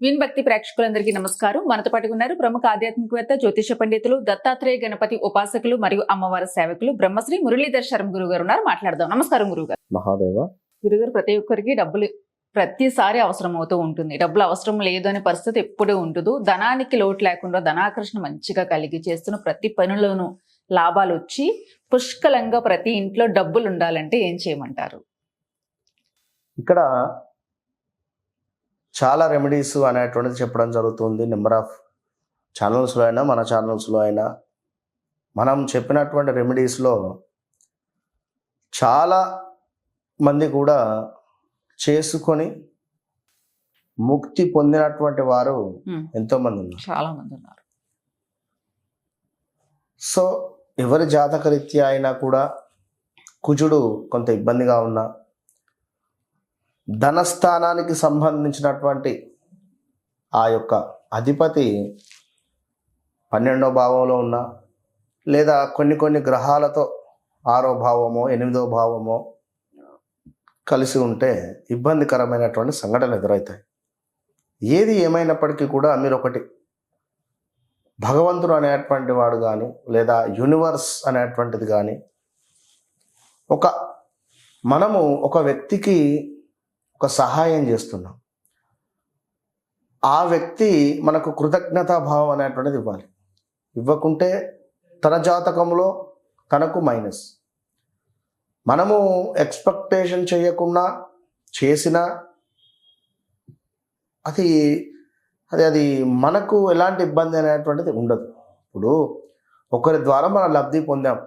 Win భక్తి ప్రేక్షకులందరికీ నమస్కారం. మనతో పాటు ఉన్నారు ప్రముఖ ఆధ్యాత్మికవేత్త జ్యోతిష పండితులు దత్తాత్రేయ గణపతి ఉపాసకులు మరియు అమ్మవారి సేవకులు బ్రహ్మశ్రీ మురళీధర్ శర్మ గురువు గారు ఉన్నారు. మాట్లాడదాం. నమస్కారం గురువు గారు. మహాదేవ. గురుగారు ప్రతి ఒక్కరికి డబ్బులు ప్రతిసారి అవసరం అవుతూ ఉంటుంది. డబ్బులు అవసరం లేదు అనే పరిస్థితి ఎప్పుడూ ఉంటుంది ధనానికి లోటు లేకుండా ధనాకర్షణ మంచిగా కలిగి చేస్తున్న ప్రతి పనులోనూ లాభాలు వచ్చి పుష్కలంగా ప్రతి ఇంట్లో డబ్బులు ఉండాలంటే ఏం చేయమంటారు? ఇక్కడ చాలా రెమెడీస్ అనేటువంటిది చెప్పడం జరుగుతుంది. నెంబర్ ఆఫ్ ఛానల్స్లో అయినా మన ఛానల్స్లో అయినా. మనం చెప్పినటువంటి రెమెడీస్లో చాలా మంది కూడా చేసుకొని ముక్తి పొందినటువంటి వారు. ఎంతోమంది ఉన్నారు. చాలా మంది ఉన్నారు. సో ఎవరి జాతకరీత్యా అయినా కూడా కుజుడు కొంత ఇబ్బందిగా ఉన్నా ధనస్థానానికి సంబంధించినటువంటి ఆ యొక్క అధిపతి పన్నెండో భావంలో ఉన్నా లేదా కొన్ని కొన్ని గ్రహాలతో ఆరో భావమో ఎనిమిదో భావమో కలిసి ఉంటే ఇబ్బందికరమైనటువంటి సంఘటనలు ఎదురవుతాయి ఏది ఏమైనప్పటికీ కూడా మీరు ఒకటి భగవంతుడు అనేటువంటి వాడు కానీ లేదా యూనివర్స్ అనేటువంటిది కానీ ఒక మనము ఒక వ్యక్తికి ఒక సహాయం చేస్తున్నాం. ఆ వ్యక్తి మనకు కృతజ్ఞతా భావం అనేటువంటిది ఇవ్వాలి. ఇవ్వకుంటే తన జాతకంలో తనకు మైనస్. మనము ఎక్స్పెక్టేషన్ చేయకుండా చేసిన అది అది అది మనకు ఎలాంటి ఇబ్బంది అనేటువంటిది ఉండదు. ఇప్పుడు ఒకరి ద్వారా మనం లబ్ధి పొందాం.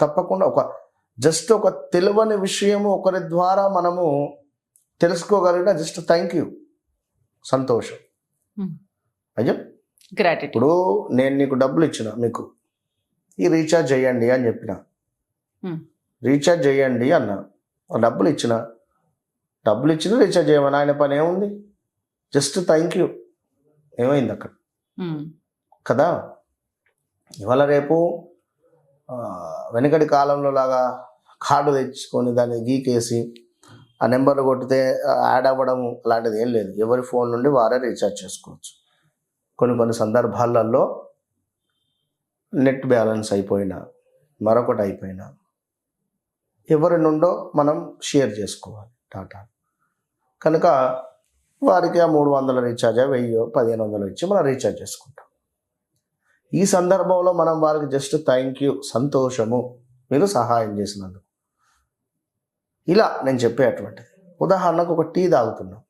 తప్పకుండా ఒక జస్ట్ ఒక తెలియని విషయము ఒకరి ద్వారా మనము తెలుసుకోగలిగిన జస్ట్ థ్యాంక్ యూ సంతోషం. Hmm. అయ్యో. గ్రాటిట్యూడ్ ఇప్పుడు నేను నీకు డబ్బులు ఇచ్చిన మీకు. ఈ రీఛార్జ్ చేయండి అని చెప్పిన. Hmm. రీఛార్జ్ చేయండి అన్న. డబ్బులు ఇచ్చిన. డబ్బులు ఇచ్చిన రీఛార్జ్ చేయమని ఆయన పని ఏముంది? జస్ట్ థ్యాంక్ యూ ఏమైంది అక్కడ? కదా? ఇవాళ రేపు వెనకటి కాలంలో లాగా కార్డు తెచ్చుకొని దాన్ని గీకేసి ఆ నెంబర్ కొట్టితే యాడ్ అవ్వడం అలాంటిది ఏం లేదు. ఎవరి ఫోన్ నుండి వారే రీఛార్జ్ చేసుకోవచ్చు. కొన్ని కొన్ని సందర్భాలలో నెట్ బ్యాలెన్స్ అయిపోయినా మరొకటి అయిపోయినా ఎవరి నుండో మనం షేర్ చేసుకోవాలి డాటా కనుక వారికి ఆ మూడు వందల రీఛార్జ్ వెయ్యో పదిహేను వందలు ఇచ్చి మనం రీఛార్జ్ చేసుకుంటాం. ఈ సందర్భంలో మనం వారికి జస్ట్ థ్యాంక్ యూ సంతోషము మీరు సహాయం చేసినందుకు. ఇలా నేను చెప్పేటువంటిది ఉదాహరణకు ఒక టీ తాగుతున్నాం.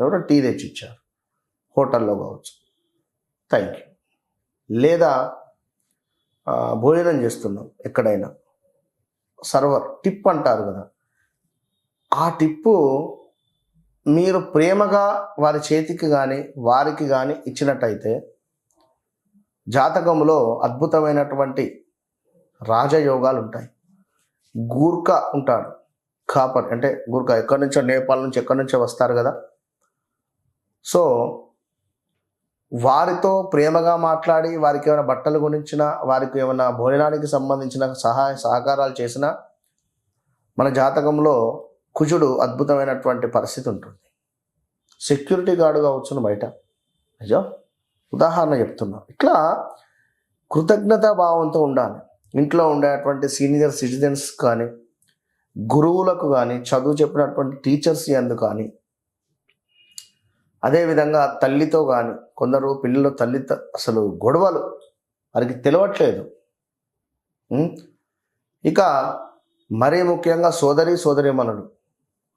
ఎవరో టీ తెచ్చి ఇచ్చారు హోటల్లో కావచ్చు. థ్యాంక్ యూ లేదా భోజనం చేస్తున్నాం ఎక్కడైనా. సర్వర్ టిప్ అంటారు కదా. ఆ టిప్పు మీరు ప్రేమగా వారి చేతికి కానీ వారికి కానీ ఇచ్చినట్టయితే జాతకంలో అద్భుతమైనటువంటి రాజయోగాలు ఉంటాయి గూర్ఖా ఉంటాడు. కాపర్ అంటే గుర్కా ఎక్కడి నుంచో నేపాల్ నుంచి ఎక్కడి నుంచో వస్తారు కదా. సో వారితో ప్రేమగా మాట్లాడి వారికి ఏమైనా బట్టలు గుణించిన వారికి ఏమైనా భోజనానికి సంబంధించిన సహాయ సహకారాలు చేసినా మన జాతకంలో కుజుడు అద్భుతమైనటువంటి పరిస్థితి ఉంటుంది. సెక్యూరిటీ గార్డుగా వచ్చును బయట. నిజం ఉదాహరణ చెప్తున్నా. ఇట్లా కృతజ్ఞతా భావంతో ఉండాలి. ఇంట్లో ఉండేటువంటి సీనియర్ సిటిజన్స్ కానీ గురువులకు కానీ చదువు చెప్పినటువంటి టీచర్స్ ఎందు కానీ అదేవిధంగా తల్లితో కానీ కొందరు పిల్లలు తల్లితో అసలు గొడవలు వారికి తెలియట్లేదు ఇక మరీ ముఖ్యంగా సోదరి సోదరిమణులు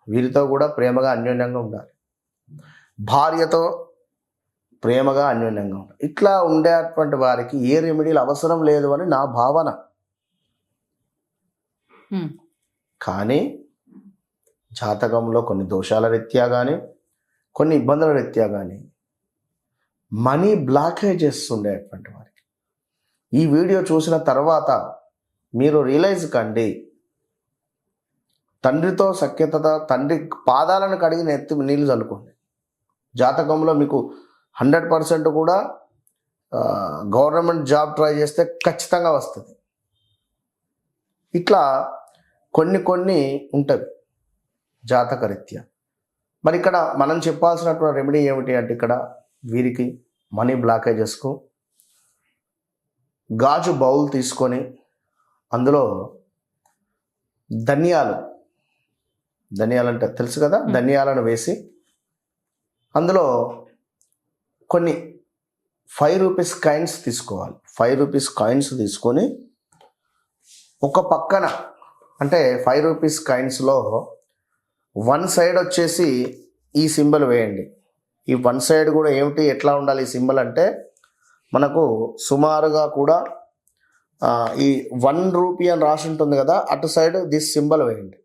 వీరితో కూడా ప్రేమగా అన్యోన్యంగా ఉండాలి. భార్యతో ప్రేమగా అన్యోన్యంగా ఉండాలి. ఇట్లా ఉండేటువంటి వారికి ఏ రెమెడీలు అవసరం లేదు అని నా భావన. కానీ జాతకంలో కొన్ని దోషాల రీత్యా కానీ కొన్ని ఇబ్బందుల రీత్యా కానీ మనీ బ్లాకేజెస్ ఉండేటువంటి వారికి. ఈ వీడియో చూసిన తర్వాత మీరు రియలైజ్ కండి. తండ్రితో సఖ్యత తండ్రి పాదాలను కడిగి నెత్తి నీళ్ళు చల్లుకోండి. జాతకంలో మీకు హండ్రెడ్ పర్సెంట్ కూడా గవర్నమెంట్ జాబ్ ట్రై చేస్తే ఖచ్చితంగా వస్తుంది. ఇట్లా కొన్ని కొన్ని ఉంటుంది జాతకరీత్యా. మరి ఇక్కడ మనం చెప్పాల్సినటువంటి రెమెడీ ఏమిటి అంటే ఇక్కడ వీరికి మనీ బ్లాకేజెస్కు గాజు బౌల్ తీసుకొని అందులో ధనియాలు ధనియాలు అంటే తెలుసు కదా. ధనియాలను వేసి అందులో కొన్ని ఫైవ్ రూపీస్ కాయిన్స్ తీసుకోవాలి. ఫైవ్ రూపీస్ కాయిన్స్ తీసుకొని ఒక పక్కన అంటే ఫైవ్ రూపీస్ కాయిన్స్లో వన్ సైడ్ వచ్చేసి ఈ సింబల్ వేయండి. ఈ వన్ సైడ్ కూడా ఏమిటి ఎట్లా ఉండాలి ఈ సింబల్ అంటే మనకు సుమారుగా కూడా ఈ వన్ రూపీ అని రాసి ఉంటుంది కదా అటు సైడ్ దిస్ సింబల్ వేయండి.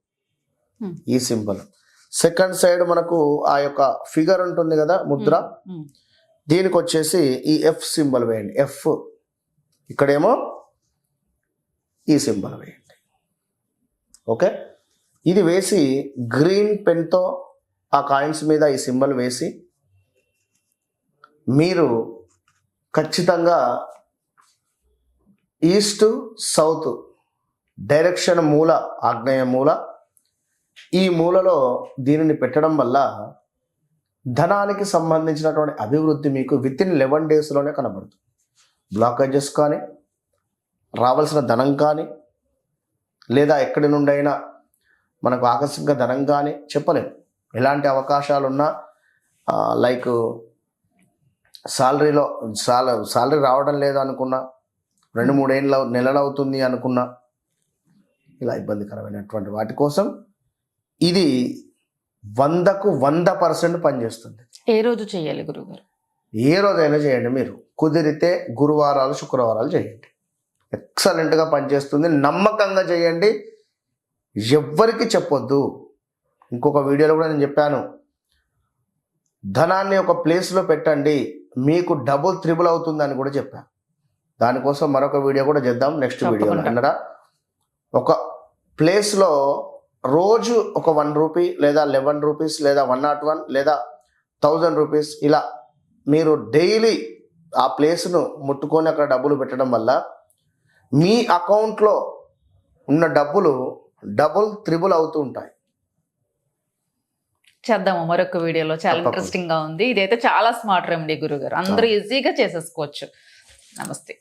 Hmm. ఈ సింబల్ సెకండ్ సైడ్ మనకు ఆ యొక్క ఫిగర్ ఉంటుంది కదా ముద్ర. ఉమ్, దీనికి వచ్చేసి ఈ ఎఫ్ సింబల్ వేయండి. ఎఫ్ ఇక్కడేమో ఈ సింబల్ వేయండి. ఓకే? ఇది వేసి గ్రీన్ పెన్తో ఆ కాయిన్స్ మీద ఈ సింబల్ వేసి మీరు ఖచ్చితంగా ఈస్ట్ సౌత్ డైరెక్షన్ మూల ఆగ్నేయ మూల ఈ మూలలో దీనిని పెట్టడం వల్ల ధనానికి సంబంధించినటువంటి అభివృద్ధి మీకు విత్ ఇన్ లెవెన్ డేస్లోనే కనబడుతుంది. బ్లాకేజెస్ కానీ రావాల్సిన ధనం కానీ లేదా ఎక్కడి నుండైనా మనకు ఆకస్మిక ధనం కానీ చెప్పలేము ఎలాంటి అవకాశాలు ఉన్నా లైక్ సాలరీలో సాల సాలరీ రావడం లేదు అనుకున్నా రెండు మూడేళ్ళ నెలలు అవుతుంది అనుకున్నా ఇలా ఇబ్బందికరమైనటువంటి వాటి కోసం ఇది వందకు వంద పర్సెంట్ పనిచేస్తుంది. ఏ రోజు చేయాలి గురుగారు ఏ రోజైనా చేయండి మీరు. కుదిరితే గురువారాలు శుక్రవారాలు చేయండి. ఎక్సలెంట్గా పనిచేస్తుంది. నమ్మకంగా చేయండి. ఎవ్వరికి చెప్పొద్దు. ఇంకొక వీడియోలో కూడా నేను చెప్పాను. ధనాన్ని ఒక ప్లేస్లో పెట్టండి. మీకు డబుల్ త్రిబుల్ అవుతుందని కూడా చెప్పాను దానికోసం మరొక వీడియో కూడా చేద్దాం. నెక్స్ట్ తప్పకుండా. అన్నడా ఒక ప్లేస్లో రోజు ఒక వన్ రూపీ లేదా లెవెన్ రూపీస్ లేదా వన్ నాట్ వన్ లేదా థౌజండ్ రూపీస్ ఇలా మీరు డైలీ ఆ ప్లేస్ను ముట్టుకొని అక్కడ డబ్బులు పెట్టడం వల్ల మీ అకౌంట్లో ఉన్న డబ్బులు డబుల్ త్రిబుల్ అవుతూ ఉంటాయి. చేద్దాము మరొక వీడియోలో. చాలా. ఇంట్రెస్టింగ్గా ఉంది. ఇదైతే చాలా స్మార్ట్ రెమెడీ గురుగారు. అందరూ ఈజీగా చేసేసుకోవచ్చు. నమస్తే.